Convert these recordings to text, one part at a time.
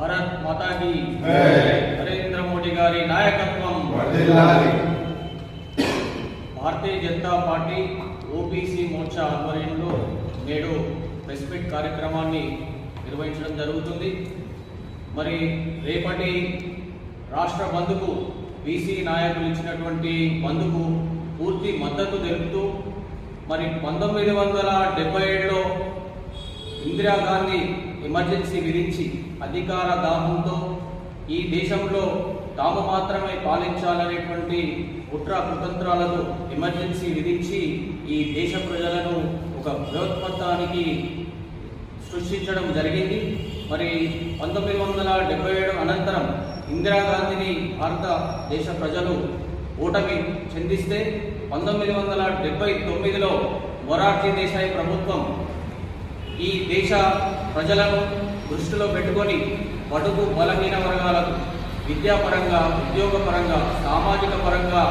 భారత్ మాతాకి. నరేంద్ర మోడీ గారి నాయకత్వం. భారతీయ జనతా పార్టీ ఓబీసీ మోర్చా ఆధ్వర్యంలో నేడు ప్రెస్ మీట్ కార్యక్రమాన్ని నిర్వహించడం జరుగుతుంది. మరి రేపటి రాష్ట్ర బంధుకు బీసీ నాయకులు ఇచ్చినటువంటి బంధుకు పూర్తి మద్దతు తెలుపుతూ మరి పంతొమ్మిది వందల డెబ్బై ఏడులో ఇందిరాగాంధీ ఎమర్జెన్సీ విధించి అధికార దాహంతో ఈ దేశంలో తాము మాత్రమే పాలించాలనేటువంటి కుట్ర కుతంత్రాలతో ఎమర్జెన్సీ విధించి ఈ దేశ ప్రజలను ఒక భయోత్పత్తానికి సృష్టించడం జరిగింది. మరి పంతొమ్మిది వందల డెబ్బై ఏడు అనంతరం ఇందిరాగాంధీని భారతదేశ ప్రజలు ఓటమి చెందిస్తే పంతొమ్మిది వందల డెబ్బై తొమ్మిదిలో మొరార్జీ దేశాయి ప్రభుత్వం ఈ దేశ ప్రజలను దృష్టిలో పెట్టుకొని బడుగు బలహీన వర్గాలకు విద్యాపరంగా ఉద్యోగపరంగా సామాజిక పరంగా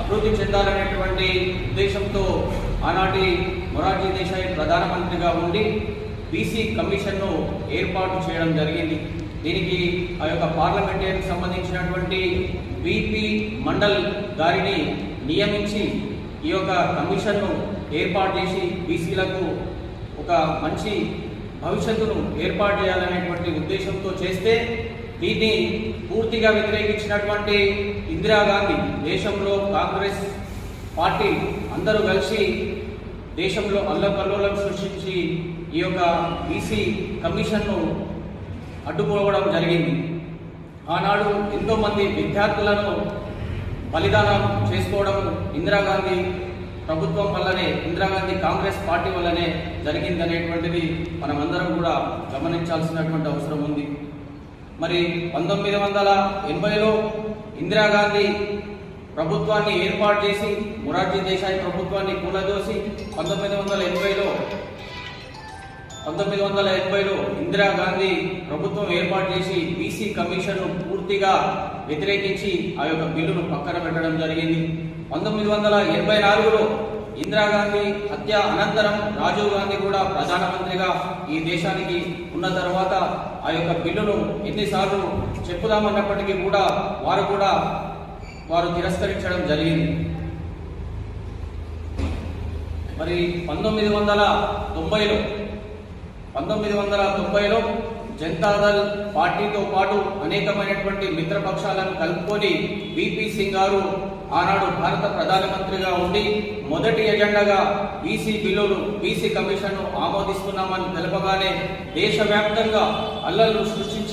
అభివృద్ధి చెందాలనేటువంటి ఉద్దేశంతో ఆనాటి మొరార్జీ దేశాయి ప్రధానమంత్రిగా ఉండి బీసీ కమిషన్ను ఏర్పాటు చేయడం జరిగింది. దీనికి ఆ యొక్క పార్లమెంటరీకి సంబంధించినటువంటి బీపీ మండల్ గారిని నియమించి ఈ యొక్క కమిషన్ను ఏర్పాటు చేసి బీసీలకు ఒక మంచి భవిష్యత్తును ఏర్పాటు చేయాలనేటువంటి ఉద్దేశంతో చేస్తే దీన్ని పూర్తిగా వ్యతిరేకించినటువంటి ఇందిరాగాంధీ దేశంలో కాంగ్రెస్ పార్టీ అందరూ కలిసి దేశంలో అల్లకల్లోలం సృష్టించి ఈ యొక్క బీసీ కమిషన్ను అడ్డుకోవడం జరిగింది. ఆనాడు ఎంతోమంది విద్యార్థులను బలిదానం చేసుకోవడం ఇందిరాగాంధీ ప్రభుత్వం వల్లనే ఇందిరాగాంధీ కాంగ్రెస్ పార్టీ వల్లనే జరిగిందనేటువంటిది మనమందరం కూడా గమనించాల్సినటువంటి అవసరం ఉంది. మరి పంతొమ్మిది వందల ఎనభైలో ఇందిరాగాంధీ ప్రభుత్వాన్ని ఏర్పాటు చేసి మొరార్జీ దేశాయి ప్రభుత్వాన్ని కూలదోసి పంతొమ్మిది వందల ఎనభైలో పంతొమ్మిది వందల ఎనభైలో ఇందిరాగాంధీ ప్రభుత్వం ఏర్పాటు చేసి బీసీ కమిషన్ను పూర్తిగా వ్యతిరేకించి ఆ యొక్క బిల్లును పక్కన పెట్టడం జరిగింది. పంతొమ్మిది వందల ఎనభై నాలుగులో ఇందిరాగాంధీ హత్య అనంతరం రాజీవ్ గాంధీ కూడా ప్రధానమంత్రిగా ఈ దేశానికి ఉన్న తర్వాత ఆ యొక్క బిల్లును ఎన్నిసార్లు చెప్పుదామన్నప్పటికీ కూడా వారు కూడా వారు తిరస్కరించడం జరిగింది. మరి పంతొమ్మిది వందల తొంభైలో పంతొమ్మిది వందల తొంభైలో జనతాదళ్ పార్టీతో పాటు అనేకమైనటువంటి మిత్రపక్షాలను కలుపుకొని బీపీ సింగ్ గారు ఆనాడు భారత ప్రధానమంత్రిగా ఉండి మొదటి ఎజెండాగా బీసీ బిల్లును బీసీ కమిషన్ను ఆమోదిస్తున్నామని తెలపగానే దేశవ్యాప్తంగా అల్లర్లు సృష్టించి